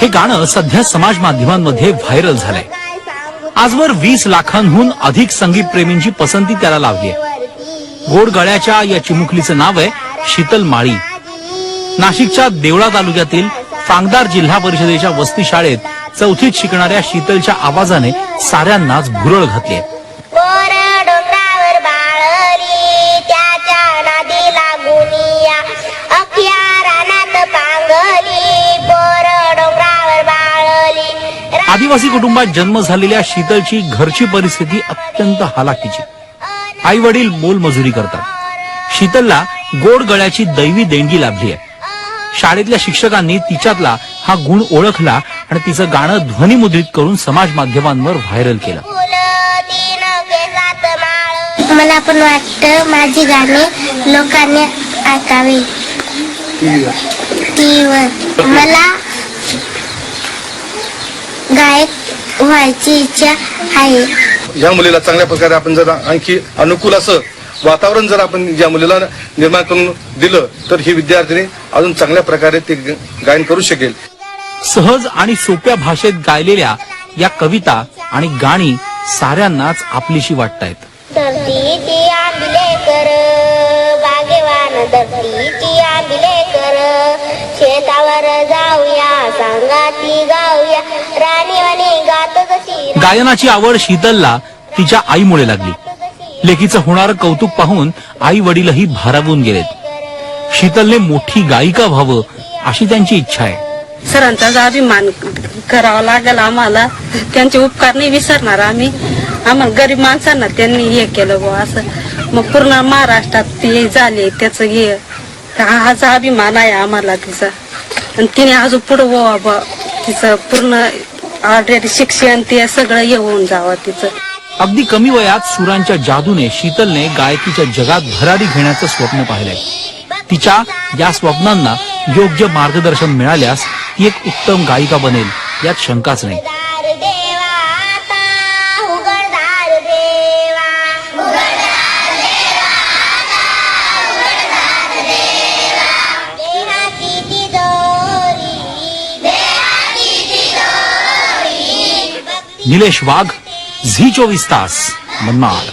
हे गाणं सध्या समाज माध्यमांमध्ये व्हायरल झालंय. आजवर वीस लाखांहून अधिक संगीत प्रेमींची पसंती त्याला लावली आहे गोड गळ्याच्या या चिमुकलीचं नाव आहे शीतल माळी. नाशिकच्या देवळा तालुक्यातील फांगदार जिल्हा परिषदेच्या वस्ती शाळेत चौथीत शिकणाऱ्या शीतलच्या आवाजाने साऱ्यांनाच भुरळ घातली आदिवासी कुटुंबात जन्म झालेल्या शीतलची घरची परिस्थिती अत्यंत हालाकीची आई वडील मोलमजुरी करतात. शीतलला गोड गळ्याची दैवी देणगी लाभली आहे. शाळेतल्या शिक्षकांनी तिच्यातला हा गुण ओळखला आणि तिचं गाणं ध्वनिमुद्रित करून समाज माध्यमांवर व्हायरल केलं. मला पण वाटतं माझी गाणी लोकांनी ऐकावी. मला गायक व्हायची इच्छा आहे. या मुलीला चांगल्या प्रकारे आपण जर आणखी अनुकूल असं वातावरण जर आपण या मुलीला निर्माण करून दिलं तर ही विद्यार्थिनी अजून चांगल्या प्रकारे ते गायन करू शकेल. सहज आणि सोप्या भाषेत गायलेल्या या कविता आणि गाणी साऱ्यांनाच आपलीशी वाटतायत. बागेवान कर शेतावर जाऊया सांगाती गाऊया गायनाची आवड शीतलला तिच्या आईमुळे लागली. लेकीचं होणारं कौतुक पाहून आई वडीलही भारावून गेलेत. शीतलने मोठी गायिका व्हावं अशी त्यांची इच्छा आहे. सरांचा अभिमान करावा लागेल आम्हाला त्यांचे उपकार नाही विसरणार आम्ही. आम्हाला गरीब माणसांना त्यांनी हे केलं बुवा असं. मग पूर्ण महाराष्ट्रात ते झाले त्याचं हे. हा- हाचा अभिमान आहे आम्हाला तिचा. आणि तिने अजून पुढं व्हावा तिचं पूर्ण ऑलरेडी शिक्षण ते सगळं येऊन जावं तिचं. अगदी कमी वयात सुरांच्या जादूने शीतलने गायकीच्या जगात भरारी घेण्याचं स्वप्न पाहिलंय. तिच्या या स्वप्नांना योग्य मार्गदर्शन मिळाल्यास ती एक उत्तम गायिका बनेल यात शंकाच नाही. નિલેશ વાઘ ઝી ચોવીસ તાસ મનમાડ